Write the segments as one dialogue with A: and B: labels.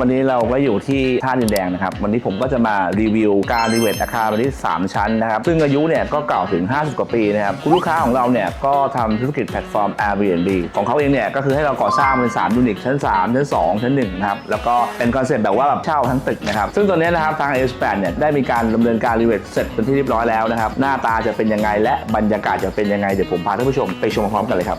A: วันนี้เราก็อยู่ที่ท่าดินแดงนะครับ วันนี้ผมก็จะมารีวิวการรีเวทอาคารวันที่3ชั้นนะครับ ซึ่งอายุเนี่ยก็เก่าถึง 50 กว่าปีนะครับคุณลูกค้าของเราเนี่ยก็ทำธุรกิจแพลตฟอร์ม Airbnb ของเขาเองเนี่ยก็คือให้เราก่อสร้างเป็น3ยูนิตชั้น 3 ชั้น 2 ชั้น1นะครับแล้วก็เป็นคอนเซ็ปต์แบบว่าแบบเช่าทั้งตึกนะครับซึ่งตอนนี้นะครับทาง A8 เนี่ยได้มีการดำเนินการรีเวทเสร็จเป็นที่เรียบร้อยแล้วนะครับหน้าตาจะเป็นยังไงและบรรยากาศจะเป็นยังไงเดี๋ยวผมพาท่านผู้ชมไปชมพร้อมกันเลยครับ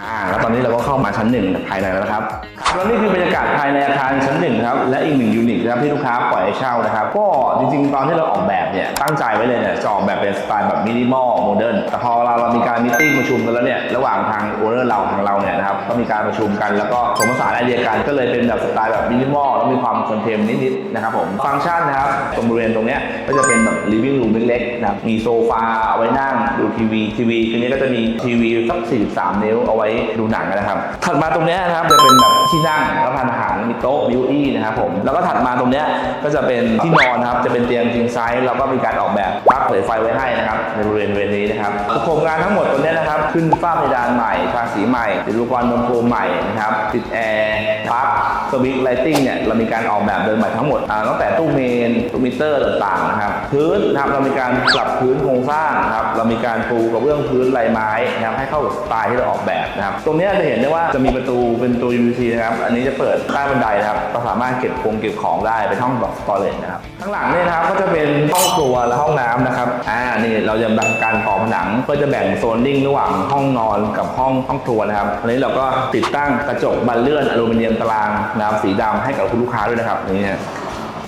A: อ่าแล้วตอนนี้เราก็เข้ามาชั้นหนึ่งภายในแล้วนะครับครับแล้วนี่คือบรรยากาศภายในอาคารชั้นหนึ่งครับและอีกหนึ่งยูนิตนะครับที่ลูกค้าปล่อยให้เช่านะครับก็จริงๆ ตอนที่เราออกแบบเนี่ยตั้งใจไว้เลยเนี่ยจะออกแบบเป็นสไตล์แบบมินิมอลโมเดิร์นแต่พอเราเรามีการมิ팅ประชุมกันแล้วเนี่ยระหว่างทางโอเนอร์เราทางเราเนี่ยนะครับก็มีการประชุมกันแล้วก็ผสมผสานไอเดียกันก็เลยเป็นแบบสไตล์แบบมินิมอลแล้วมีความคอนเทมนิดๆนะครับผมฟังก์ชันนะครับตรงบริเวณตรงเนี้ยก็จะเป็นแบบ living room เล็กๆนะครับมีโซฟาเอาไว้นั่งดูทีวีทีวีทีนี้ก็จะมีทีวีสัก43นิ้วเอาไว้ดูหนังนะครับ ถัดมาตรงนี้นะครับจะเป็นแบบที่นั่งรับประทานอาหารมีโต๊ะมิวอี้นะครับผมแล้วก็ถัดมาตรงนี้ก็จะเป็นที่นอนนะครับจะเป็นเตียงคิงไซส์เราก็มีการออกแบบปลั๊กเผยไฟไว้ให้นะครับในบริเวณเวณนี้นะครับโครงการทั้งหมดตรงนี้นะครับ ขึ้นฝ้าเพดานใหม่ทาสีใหม่ติดอุปกรณ์นมโคมใหม่นะครับติดแอร์ ปลั๊กสวิตช์ไลติ้งเนี่ยเรามีการออกแบบเดินใหม่ทั้งหมดตั้งแต่ตู้เมนตู้มิเตอร์ต่างๆนะครับพื้นนะครับเรามีการปรับพื้นโครงสร้างนะครับเรามีการปูกระเบื้องพื้นลายไม้นะครับให้เข้าสไตล์ที่เราออกแบบนะครับตรงนี้จะเห็นได้ว่าจะมีประตูเป็นตัว UVC นะครับอันนี้จะเปิดใต้บันไดนะครับก็สามารถเก็บคงเก็บของได้เป็นห้องแบบสตอเรจนะครับข้างหลังเนี่ยนะครับก็จะเป็นห้องครัวและห้องน้ำนะครับอ่านี่เราจะแบ่งการก่อผนังเพื่อจะแบ่งโซนดิ้งระหว่างห้องนอนกับห้องห้องครัวนะครับอันนี้เราก็ติดตั้งกระจกบานเลื่อนอลูมิเนียมตารางนะครับสีดำให้กับคุณลูกค้าด้วยนะครับนี่ฮะ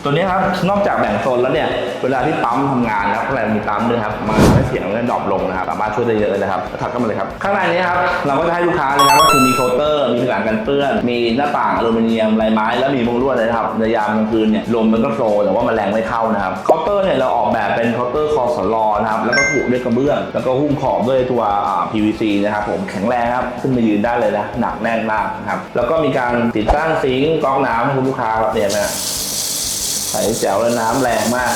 A: ตัวนี้ครับนอกจากแบ่งโซนแล้วเนี่ยเวลาที่ปั๊มทำงานนะครับข้างในมีปั๊มด้วยครับมันทำให้เสียงมันดรอปลงนะครับสามารถช่วยได้เยอะเลยนะครับถัดเข้ามาเลยครับข้างในนี้ครับเราก็จะให้ลูกค้าเลยครับก็คือมีเคาน์เตอร์มีผนังกันเปื้อน มีหน้าต่างอลูมิเนียมลายไม้แล้วมีมุ้งลวดเลยนะครับในยามกลางคืนเนี่ยลมมันก็โฟลว์แต่ว่ามันแรงไม่เข้านะครับเคาน์เตอร์เนี่ยเราออกแบบเป็นเคาน์เตอร์คอสลอนะครับแล้วก็ผูกด้วยกระเบื้อง แล้วก็หุ้มขอบด้วยตัว PVC นะครับผมแข็งแรงครับขึ้นมายืนได้เลยนะหนักแน่นมากนะครับแล้วก็มีการติดตั้งซิงค์ก๊อกน้ำให้คุณลูกค้าเนี่ยนะ ใส่แจ๋วแล้วน้ำแรงมาก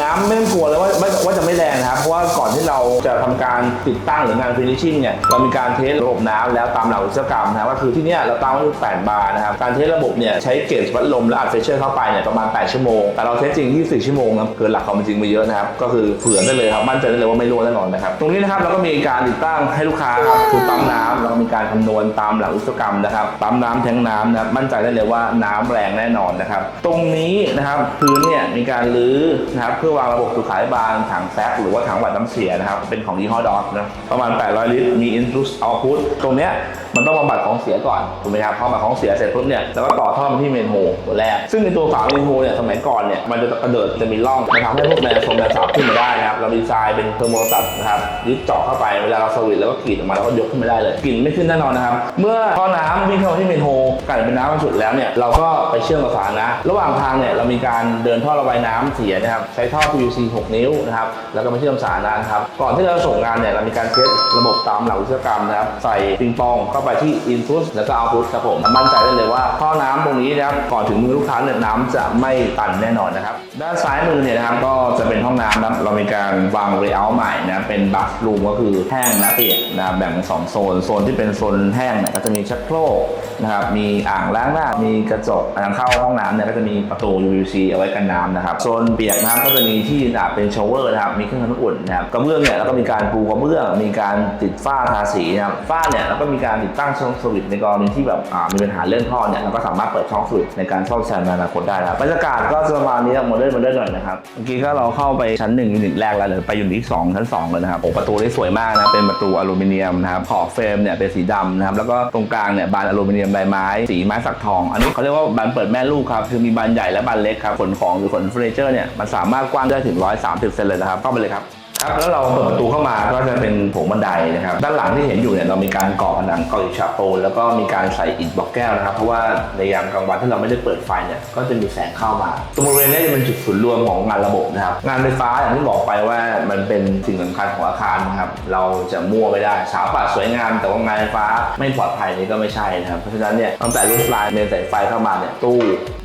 A: น้ำไม่ต้องกลัวเลยว่าว่าว่าจะไม่แรงนะครับ เพราะว่าก่อนที่เราจะทำการติดตั้งหรืองานฟินิชชิ่งเนี่ยเรามีการเทสระบบน้ำแล้วตามหลักวิศวกรรมนะครับก็คือที่เนี่ยเราตั้งไว้ที่8บาร์นะครับการเทสระบบเนี่ยใช้เกจวัดลมและอัดเฟเชอร์เข้าไปเนี่ยประมาณ 8 ชั่วโมง แต่เราเทสจริง 24 ชั่วโมงนะเกินหลักความจริงไปเยอะนะครับก็คือเผื่อได้เลยครับมั่นใจได้เลยว่าไม่รั่วแน่นอนนะครับตรงนี้นะครับเราก็มีการติดตั้งให้ลูกค้าครับคือปั๊มน้ำแล้วก็มีการคำนวณตามหลักวิศวกรรมนะครับปั๊มน้ำแทงน้ำนะครับมั่นใจได้เลยว่าน้ำแรงแน่นอนนะครับตรงนี้นะครับพื้นเนี่ยมีการรื้อนะครับพื่อวางระบบสุขายบาลถังแซกหรือว่าถังวัดน้ำเสียนะครับ เป็นของยี่ห้อดอสนะประมาณ 800 ลิตร มี input output ตรงเนี้ย มันต้องบำบัดของเสียก่อนถูกไหมครับพอบำบัดของเสียเสร็จปุ๊บเนี่ยแล้วก็ต่อท่อมาที่เมนโฮตัวแรก ซึ่งในตัวฝาเมนโฮเนี่ยสมัยก่อนเนี่ยมันจะกระเดิดจะมีร่องมันทำให้พวกแมงสมแมงสาบขึ้นมาได้นะครับเราดีไซน์เป็นเทอร์โมสตัดนะครับยึดเจาะเข้าไปเวลาเราสวิตแล้วก็กรีดออกมาแล้วก็ยกขึ้นมาได้เลยกลิ่นไม่ขึ้นแน่นอนนะครับเมื่อท่อน้ำวิ่งเข้ามาที่เมนโฮกลายเป็นน้ำบรรจุแล้วเนี่ยเราก็ไปเชื่อมกับฝานะ ระหว่างทางเนี่ยเรามีการเดินท่อระบายน้ำเสียนะครับใช้ท่อ PVC 6 นิ้วนะครับแล้วก็มาเชื่อมสานะครับก่อนที่เราส่งงานเนี่ยเรามีการเทสระบบตามหลักวิศวกรรมนะครับใส่ปิงปองเข้าไปที่ input แล้วก็ output ครับผมมั่นใจได้เลยว่าท่อน้ำตรงนี้นะครับก่อนถึงมือลูกค้าเนี่ยน้ำจะไม่ตันแน่นอนนะครับด้านซ้ายมือเนี่ยนะครับก็จะเป็นห้องน้ำนะครับเรามีการวาง layout ใหม่นะเป็น bath room ก็คือแห้งและเปียกนะแบ่งเป็นสองโซนโซนที่เป็นโซนแห้งเนี่ยก็จะมีชักโครกนะครับมีอ่างล้างหน้ามีกระจกทางเข้าห้องน้ำเนี่ยก็จะมีประตู UVC เอาไว้กันน้ำนะครับโซนเปียกนะครับก็จะมีที่นอาบเป็นชาวเวอร์นะครับมีเครื่องทำน้ำอุ่นนะครับกระเบื้องเนี่ยแล้วก็มีการปูกระเบื้องมีการติดฝ้าทาสีนะครับฝ้าเนี่ยแล้วก็มีการติดตั้งช่องสวิตช์ในกรณีที่แบบอ่ามีปัญหาเรื่องท่อเนี่ยเราก็สามารถเปิดช่องสวิตช์ในการซ่อมแซมในอนาคตได้ครับบรรยากาศก็จะประมาณนี้โมเดิร์นโมเดิร์นหน่อยนะครับเมื่อกี้ก็เราเข้าไปชั้นหนึ่งยูนิตแรกแล้วเดี๋ยวไปยูนิตที่สองชั้นสองเลยนะครับโอ้ประตูนี่สวยมากนะเป็นประตูอลูมิเนียมนะครับขอบเฟรมเนี่ยเป็นสีดำนะครับแล้วก็ตรงกลางเนี่ยบานอลูมิเนียมลายไม้สีไม้สักทอง อันนี้เขาเรียกว่าบานเปิดแม่ลูกครับคือมีบานใหญ่และบานเล็กครับขนของหรือขนเฟอร์นิเจอร์เนี่ยมันสามารถกว้างได้ถึง 130เซนเลยนะครับเข้าไปเลยครับ ครับแล้วเราเปิดประตูเข้ามาก็จะเป็นโถงบันไดนะครับด้านหลังที่เห็นอยู่เนี่ยเรามีการก่อผนังก่ออิฐฉาบปูนแล้วก็มีการใส่อิฐบล็อกแก้วนะครับเพราะว่าในยามกลางวันที่เราไม่ได้เปิดไฟเนี่ยก็จะมีแสงเข้ามาตรงบริเวณนี้จะเป็นจุดศูนย์รวมของงานระบบนะครับงานไฟฟ้าอย่างที่บอกไปว่ามันเป็นสิ่งสำคัญของอาคารนะครับเราจะมั่วไม่ได้สถาปัตย์สวยงาม แต่ว่างานไฟฟ้าไม่ปลอดภัยนี่ก็ไม่ใช่นะครับเพราะฉะนั้นเนี่ยตั้งแต่รูปลายเมนสายไฟเข้ามาเนี่ยตู้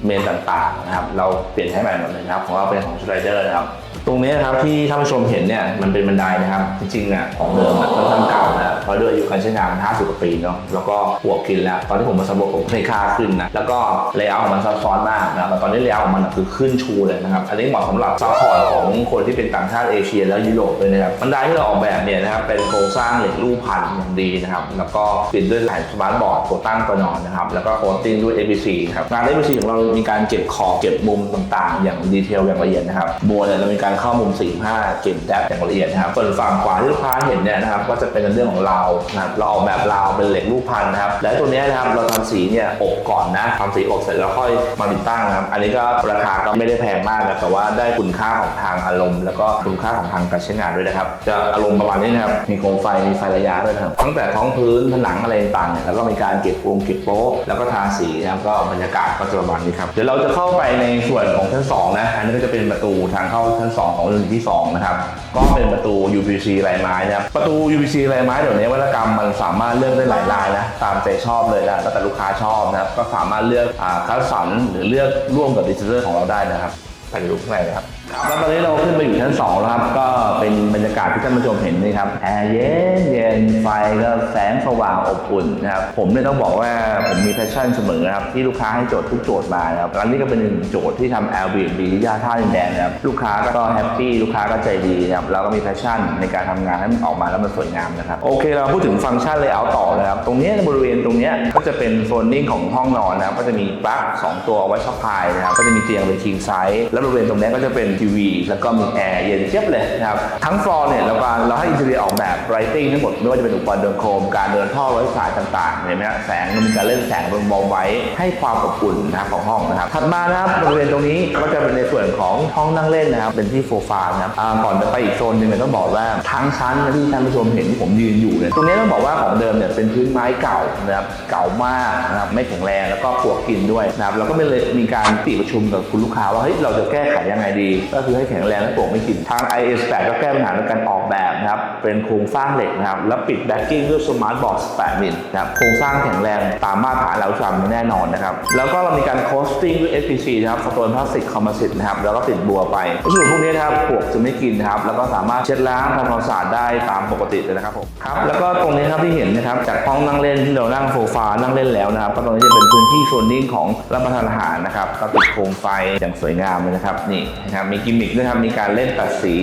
A: เมนต่างๆนะครับเราเปลี่ยนให้ใหม่หมดเลยนะครับของเราเป็นของชไลเดอร์นะครับ ตรงนี้นะครับที่ท่านผู้ชมเห็นเนี่ยมันเป็นบันไดนะครับ จริงๆอะของเดิมอะค่อนข้างเก่าแล้วเพราะด้วยอายุการใช้งานมัน50กว่าปีเนาะแล้วก็ปวกกินแล้ว ตอนที่ผมมาสำรวจผมไม่ค่าขึ้นนะแล้วก็เลเยอร์ของมันซับซ้อนมากนะครับแต่ตอนนี้เลเยอร์ของมันอะคือขึ้นชูเลยนะครับอันนี้เหมาะสำหรับซัพพอร์ตของคนที่เป็นต่างชาติเอเชีย และยุโรปเลยนะครับบันไดที่เราออกแบบเนี่ยนะครับเป็นโครงสร้างเหล็กรูปพันอย่างดีนะครับแล้วก็ติดด้วยแผ่นสมาร์ทบอร์ดตัวตั้งตัวนอนนะครับแล้วก็โคตติ้งด้วย ABC ครับงาน ABC ของเรามีการเก็บขอบเก็บมุมต่างๆ อย่างดีเทลอย่างละเอียดนะครับบัวเนี่ยเรามีการเข้ามุม 45 เก็บแดปอย่างละเอียดนะครับส่วนฝั่งขวาที่ลูกค้าเห็นเนี่ยนะครับก็จะเป็นเรื่องของราวนะครับเราออกแบบราวเป็นเหล็กรูปพันนะครับและตัวนี้นะครับเราทำสีเนี่ยอบก่อนนะทำสีอบเสร็จแล้วค่อยมาติดตั้งนะครับอันนี้ก็ราคาก็ไม่ได้แพงมากนะแต่ว่าได้คุณค่าของทางอารมณ์ แล้วก็คุณค่าของทางการใช้งานด้วยนะครับจะอารมณ์ประมาณนี้นะครับมีโคมไฟมีไฟระยะด้วยครับตั้งแต่ท้องพื้นผนังอะไรต่างๆเนี่ยแล้วก็มีการเก็บโปรงเก็บโป๊ะแล้วก็ทาสีนะครับก็บรรยากาศก็จะประมาณนี้ครับเดี๋ยวเราจะเข้าไปในส่วนของชั้นสองนะอันนี้ก็จะเป็นประตูทางเข้าชั้นสองของรุ่นที่สองนะครับก็เป็นประตู UPC ลายไม้นะครับประตู UPC ลายไม้เดี๋ยวนี้วัตกรรมมันสามารถเลือกได้หลายลายนะตามใจชอบเลยนะแล้วแต่ลูกค้าชอบนะครับก็สามารถเลือกอคัสสันหรือเลือกร่วมกับดีไซเนอร์ของเราได้นะครับไปดูข้างในนะครับ ครับแล้วตอนนี้เราขึ้นไปอยู่ชั้น2แล้วครับ ก็เป็นบรรยากาศที่ท่านผู้ชมเห็นนี่ครับแอร์เย็นเย็นไฟก็แสงสว่างอบอุ่นนะครับ ผมเนี่ยต้องบอกว่าผมมีแพชชั่นเสมอครับ ที่ลูกค้าให้โจทย์ทุกโจทย์มานะครับแล้วนี่ก็เป็นหนึ่งโจทย์ที่ทำ Airbnb ที่ย่าท่าดินแดงนะครับ ลูกค้าก็แฮปปี้ลูกค้าก็ใจดีนะครับแล้วก็มีแพชชั่นในการทำงานให้มันออกมาแล้วมันสวยงามนะครับ โอเค เราพูดถึงฟังก์ชันเลยเอาต่อนะครับ ตรงนี้บริเวณตรงนี้ก็จะเป็นโซนนิ่งของห้องนอนนะครับก็จะมีปลั๊กสองตัวเอาไว้ซัพพายนะครับก็จะมีเตียงเป็น king size แล้วบริเวณตรงนี้ก็จะเป็นทีวีแล้วก็มีแอร์เย็นเจี๊ยบเลยนะครับทั้งฟลอร์เนี่ยเราก็เราให้อินเทอร์เนียออกแบบไรติ้งทั้งหมดไม่ว่าจะเป็นอุปกรณ์เดินโคมการเดินท่อไว้สายต่างๆเห็นไหมฮะแสงมันมีการเล่นแสงบนบอไว้ให้ความอบอุ่นนะครับของห้องนะครับถัดมานะครับบริเวณตรงนี้ก็จะเป็นในส่วนของห้องนั่งเล่นนะครับเป็นที่โฟฟานะครับอ่าก่อนจะไปอีกโซนหนึงเนี่ยต้องบอกว่าทั้งชั้นที่ท่านผู้ชมเห็นที่ผมยืนอยู่เนี่ยตรงนี้ต้องบอกว่าของเดิมเนี่ยเป็นพื้นไม้เก่านะครับเก่ามากนะครับไม่แข็งแรงแล้วก็ปวกกินด้วยนะครับแล้วก็ไม่เลยมีการติประชุมกับคุณลูกค้าว่าเฮ้ยเราจะแก้ไขยังไงดีก็คือให้แข็งแรงและปลวกไม่กินทาง IS8 ก็แก้ปัญหาในการออกแบบนะครับเป็นโครงสร้างเหล็กนะครับแล้วปิดแบ็กกิ้งด้วยสมาร์ทบอร์ด18มิลนะครับโครงสร้างแข็งแรงตามมาตรฐานแล้วจำแน่นอนนะครับแล้วก็เรามีการโคสติ้งด้วย SPC นะครับสโตนพลาสติกคอมโพสิตนะครับแล้วก็ติดบัวไปวัสดุพวกนี้นะครับปวกจะไม่กินนะครับแล้วก็สามารถเช็ดล้างทำความสะอาดได้ตามปกติเลยนะครับผมครับแล้วก็ตรงนี้ครับที่เห็นนะครับจากห้องนั่งเล่นที่เรานั่งโซฟานั่งเล่นแล้วนะครับก็ตรงนี้จะเป็นพื้นที่โซนนิ่งของรับประทานอาหารนะครับก็ติดโคมไฟอย่างสวยงามเลยนะครับนี่นะครับมีกิมมิคด้วยครับมีการเล่นตัดสี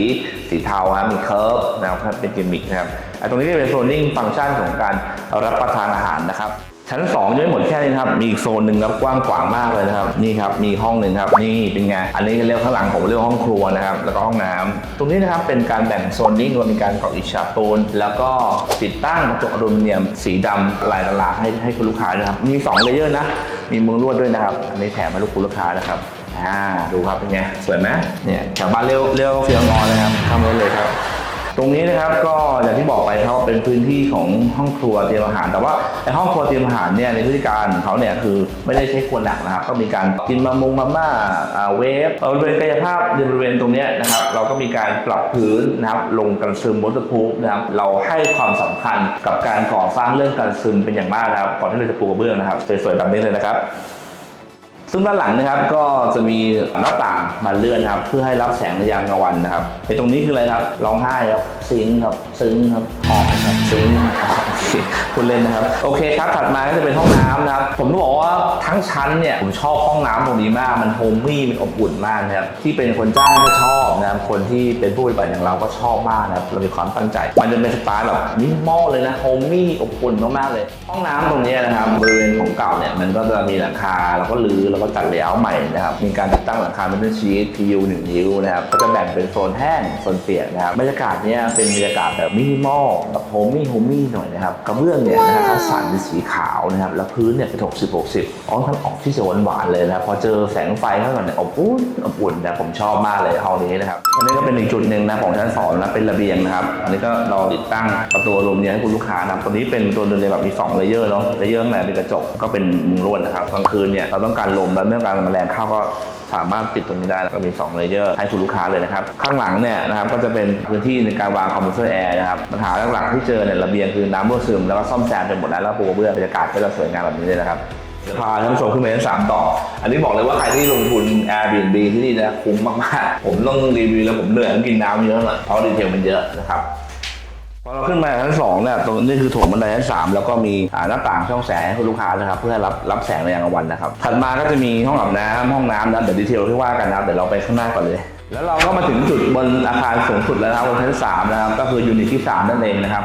A: สีเทาครับมีเคิร์ฟนะครับเป็นกิมมิคนะครับไอ้ตรงนี้เป็นโซนนิ่งฟังก์ชันของการรับประทานอาหารนะครับชั้น2ยังไม่หมดแค่นี้ครับ มีอีกโซนหนึ่งครับกว้างขวางมากเลยนะครับ นี่ครับ มีห้องหนึ่งครับ นี่เป็นไง อันนี้เรียกข้างหลังผมเรียกว่าห้องครัวนะครับ แล้วก็ห้องน้ำตรงนี้นะครับเป็นการแบ่งโซนนิ่งเรามีการก่ออิฐฉาบปูน แล้วก็ติดตั้งกระจกอลูมิเนียมสีดำลายละลาให้ให้คุณลูกค้านะครับ มี2เลเยอร์นะ มีมือลวดด้วยนะครับ อันนี้แถมให้ลูกคุณลูกค้านะครับ อ่าดูครับเป็นไงสวยไหมเนี่ยแถวบ้านเรียวเรียวเฟียงงอนะครับทำไว้เลยครับ ตรงนี้นะครับก็อย่างที่บอกไปเขาเป็นพื้นที่ของห้องครัวเตรียมอาหาร แต่ว่าไอห้องครัวเตรียมอาหารเนี่ยในพฤติการของเขาเนี่ยคือไม่ได้ใช้ครัวหนักนะครับ ก็มีการกินมามงมาม่าอ่าเวฟเอาบริเวณกายภาพบริเวณตรงเนี้ยนะครับ เราก็มีการปรับพื้นนะครับลงกันซึมวอเตอร์พูฟนะครับเราให้ความสำคัญกับการก่อสร้างเรื่องการซึมเป็นอย่างมากนะครับก่อนที่เราจะปูกระเบื้องนะครับสวยๆแบบนี้เลยนะครับ ซึ่งด้านหลังนะครับก็จะมีหน้าต่างมาเลื่อนครับเพื่อให้รับแสงในยามกลางวันนะครับไอ้ตรงนี้คืออะไรครับร้องไห้ครับ ซิงครับซึ้งครับหอมครับซึ้งคุณเล่นนะครับ โอเคครับถัดมาก็จะเป็นห้องน้ำนะครับ ผมต้องบอกว่าทั้งชั้นเนี่ยผมชอบห้องน้ำตรงนี้มากมันโฮมมี่มันอบอุ่นมากนะครับที่เป็นคนจ้างก็ชอบนะครับคนที่เป็นผู้ปฏิบัติอย่างเราก็ชอบมากนะครับเรามีความตั้งใจ มันจะเป็นสไตล์แบบมินิมอลเลยนะโฮมมี่อบอุ่นมากๆเลย ห้องน้ำตรงนี้นะครับบริเวณของเก่าเนี่ยมันก็จะมีหลังคาแล้วก็รื้อแล้วก็จัดเลเยอร์ใหม่นะครับมีการติดตั้งหลังคาเป็นชีท PU 1นิ้วนะครับก็จะแบ่งเป็นโซนแห้งโซนเปียกนะครับบรรยากาศเนี่ยเป็นบรรยากาศแบบมินิมอลแบบโฮมมี่โฮมมี่หน่อยนะครับกระเบื้องเนี่ยนะครับคัดสรรเป็นสีขาวนะครับแล้วพื้นเนี่ยเป็น60 60อ๋อทั้งออกที่จะหวานๆเลยนะครับพอเจอแสงไฟเข้ามาเนี่ยอบอุ่นอบอุ่นนะผมชอบมากเลยห้องนี้นะครับอันนี้ก็เป็นอีกจุดหนึ่งนะของชั้นสองนะเป็นระเบียงนะครับอันนี้ก็เราติดตั้งประตูลมเนี่ยให้คุณลูกค้านะครับตัวนี้เป็นตัวเดินเลยแบบมี2เลเยอร์เนาะเลเยอร์ข้างในเป็นกระจกก็เป็นมุงลวดนะครับกลางคืนเนี่ยเราต้องการลมและเมื่อการแมลงเข้าก็ สามารถติดตรงนี้ได้แล้วก็มี2เลเยอร์ให้คุณลูกค้าเลยนะครับ ข้างหลังเนี่ยนะครับก็จะเป็นพื้นที่ในการวางคอมเพรสเซอร์แอร์นะครับปัญหาหลักๆที่เจอเนี่ยระเบียงคือน้ำรั่วซึมแล้วก็ซ่อมแซมไปหมดแล้วแล้วปูกระเบื้องบรรยากาศก็จะสวยงามแบบนี้เลยนะครับเดี๋ยวพาท่านผู้ชมขึ้นไปชั้นสามต่อ อันนี้บอกเลยว่าใครที่ลงทุน Airbnb ที่นี่นะคุ้มมากๆ ผมต้องรีวิวแล้วผมเหนื่อยต้องกินน้ำเยอะหน่อยเพราะดีเทลมันเยอะนะครับ พอเราขึ้นมาชั้นสองเนี่ยตรงนี้คือโถงบันไดชั้นสามแล้วก็มีหน้าต่างช่องแสงให้คุณลูกค้านะครับเพื่อรับรับแสงในยามกลางวันนะครับถัดมาก็จะมีห้องอาบน้ำห้องน้ำนะเดี๋ยวดีเทลที่ว่ากันนะครับเดี๋ยวเราไปข้างหน้าก่อนเลยแล้วเราก็มาถึงจุดบนอาคารสูงสุดแล้วนะครับบนชั้นสามนะครับก็คือยูนิตที่สามนั่นเองนะครับ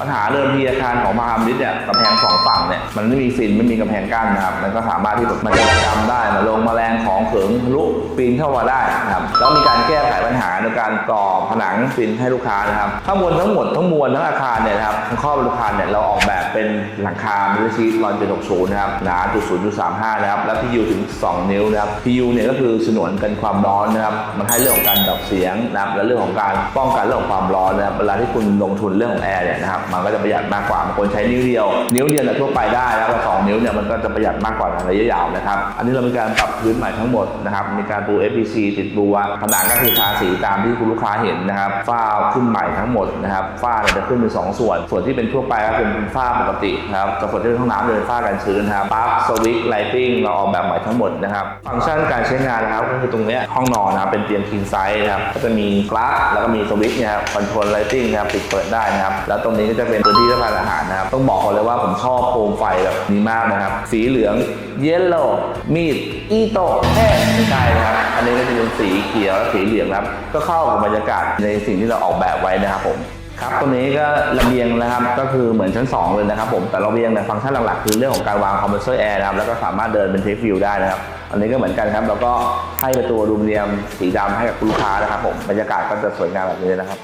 A: ปัญหาเดิมทีอาคารของมหาวิทยาลัยเนี่ยกำแพงสองฝั่งเนี่ยมันไม่มีฟินไม่มีกำแพงกั้นนะครับมันก็สามารถที่มันจะจำได้มาลงแมลงของเขิงลุปีนเข้ามาได้นะครับแล้วมีการแก้ไขปัญหาในการก่อผนังฟินให้ลูกค้านะครับข้างบนทั้งหมดทั้งมวลทั้งอาคารเนี่ยนะครับทั้งข้อบอาคารเนี่ยเราออกแบบเป็นหลังคามิลชีตลอนเจุดหกศูนย์นะครับหนาจุดศูนย์จุดสามห้านะครับแล้วพียูถึง 2 นิ้วนะครับพียูเนี่ยก็คือฉนวนกันความร้อนนะครับมันให้เรื่องของการดับเสียงนะครับและเรื่องของการป้องกันเรื่องของความร้อนนะครับเวลาที่คุณลงทุนเรื่องของแอร์เนี่ยนะครับมันก็จะประหยัดมากกว่าบางคนใช้นิ้วเดียว นิ้วเดียวเนี่ยทั่วไปได้แล้วแต่สองนิ้วเนี่ยมันก็จะประหยัดมากกว่าในระยะยาวนะครับ อันนี้เรามีการปรับพื้นใหม่ทั้งหมดนะครับ มีการปู FPC ติดบัวผนังก็คือทาสีตามที่คุณลูกค้าเห็นนะครับฝ้าขึ้นใหม่ทั้งหมดนะครับฝ้าเนี่ยจะขึ้นเป็นสองส่วน ส่วนที่เป็นทั่วไปก็เป็นฝ้าปกตินะครับแต่ส่วนที่เป็นห้องน้ำเป็นฝ้ากันชื้นนะครับปลั๊กสวิตช์ไลติ้งเราออกแบบใหม่ทั้งหมดนะครับ ฟังก์ชันการใช้งานนะครับก็คือตรงเนี้ห้องนอนนะครับเป็นเตียง king size นะครับก็จะมีปลั๊กแล้วก็มีสวิตช์นี่ยครับคอนโทรลไลติ้งนะครับปิดเปิดได้นะครับแล้วตรงนี้ก็จะเป็นพื้นที่รับประทานอาหารนะครับ ต้องบอกก่อนเลยว่าผมชอบโคมไฟแบบนี้มากนะครับ สีเหลืองเยลโล่มีดอีโต้แห้ไม่ใช่นะครับ อันนี้ก็จะเป็นสีเขียวและสีเหลืองนะครับ ก็เข้ากับบรรยากาศในสิ่งที่เราออกแบบไว้นะครับผมครับตัวนี้ก็ระเบียงนะครับก็คือเหมือนชั้น 2 เลยนะครับผมแต่ระเบียงเนี่ยฟังก์ชันหลักๆ คือเรื่องของการวางคอมเพรสเซอร์แอร์นะครับแล้วก็สามารถเดินเป็นเทควิวได้นะครับอันนี้ก็เหมือนกันครับ แล้วก็ให้ประตูอลูมิเนียมสีดำให้กับลูกค้านะครับผมบรรยากาศก็จะสวยงามแบบนี้นะครับ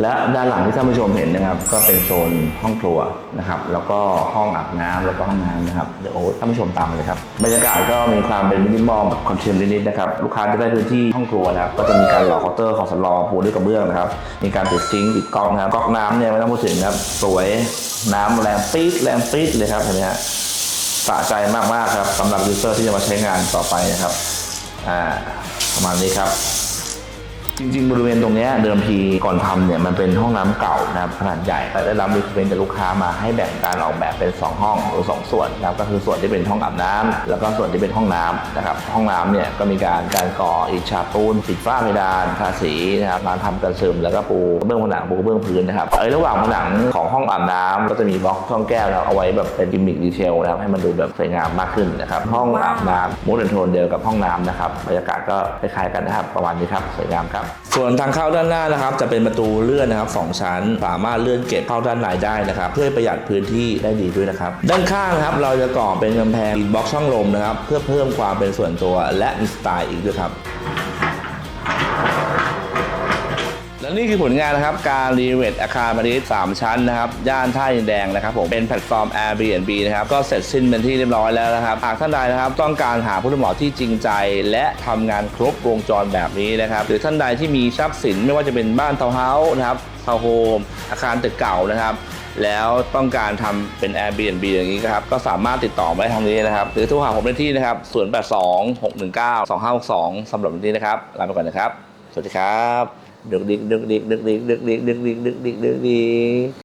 A: และด้านหลังที่ท่านผู้ชมเห็นนะครับ ก็เป็นโซนห้องครัวนะครับ แล้วก็ห้องอาบน้ำแล้วก็ห้องน้ำนะครับเดี๋ยวโอ้ท่านผู้ชมตามเลยครับบรรยากาศก็มีความเป็นมินิมอลแบบคอนเทมนิดๆนะครับลูกค้าจะได้พื้นที่ห้องครัวนะครับก็จะมีการหล่อเคาน์เตอร์ของสำรองปูด้วยกระเบื้องนะครับมีการติดซิงค์ติดก๊อกนะครับก๊อกน้ำเนี่ยไม่ต้องพูดถึงนะครับสวยน้ำแรงปี๊ดแรงปี๊ดเลยครับเห็นไหมฮะสะใจมากๆครับสำหรับยูเซอร์ที่จะมาใช้งานต่อไปนะครับอ่าประมาณนี้ครับ จริง ๆ บริเวณตรงเนี้ยเดิมทีก่อนทำเนี่ยมันเป็นห้องน้ำเก่านะครับขนาดใหญ่แต่ได้รับรีเควสจากลูกค้ามาให้แบ่งการออกแบบเป็น 2 ห้องหรือ2ส่วนนะครับก็คือส่วนที่เป็นห้องอาบน้ำแล้วก็ส่วนที่เป็นห้องน้ำนะครับห้องน้ำเนี่ยก็มีการการก่ออิฐฉาบปูนปิดฝ้าเพดานทาสีนะครับร้านทำกันซึมแล้วก็ปูกระเบื้องผนังปูกระเบื้องพื้นนะครับไอ้ระหว่างผนังของห้องอาบน้ำก็จะมีบล็อกช่องแก้วนะครับเอาไว้แบบเป็นกิมมิคดีเทลนะครับให้มันดูแบบสวยงามมากขึ้นนะครับห้องอาบน้ำมูดแอนโทนเดียวกับห้องน้ำนะครับบรรยากาศก็คล้ายๆกันนะครับประมาณนี้ครับสวยงามครับส่วนทางเข้าด้านหน้านะครับ จะเป็นประตูเลื่อนนะครับสองชั้น สามารถเลื่อนเก็บเข้าด้านในได้นะครับ เพื่อประหยัดพื้นที่ได้ดีด้วยนะครับ ด้านข้างนะครับเราจะก่อเป็นกำแพงอินบ็อกช่องลมนะครับ เพื่อเพิ่มความเป็นส่วนตัวและมีสไตล์อีกด้วยครับ และนี่คือผลงานนะครับการรีเวทอาคารพาณิชย์3ชั้นนะครับย่านท่าดินแดงนะครับผมเป็นแพลตฟอร์ม Airbnb นะครับก็เสร็จสิ้นเป็นที่เรียบร้อยแล้วนะครับหากท่านใดนะครับต้องการหาผู้รับเหมาที่จริงใจ และทำงานครบวงจรแบบนี้นะครับหรือท่านใดที่มีทรัพย์สินไม่ว่าจะเป็นบ้านทาวน์เฮาส์นะครับทาวน์โฮมอาคารตึกเก่านะครับแล้วต้องการทำเป็น Airbnb อย่างนี้ครับ ก็สามารถติดต่อมาได้ทางนี้นะครับ หรือโทรหาผมได้ที่นะครับ 082 619 2562สำหรับวันนี้นะครับ ลาไปก่อนนะครับ สวัสดีครับ ดึกดิกดึกดิกดึกดิกดึก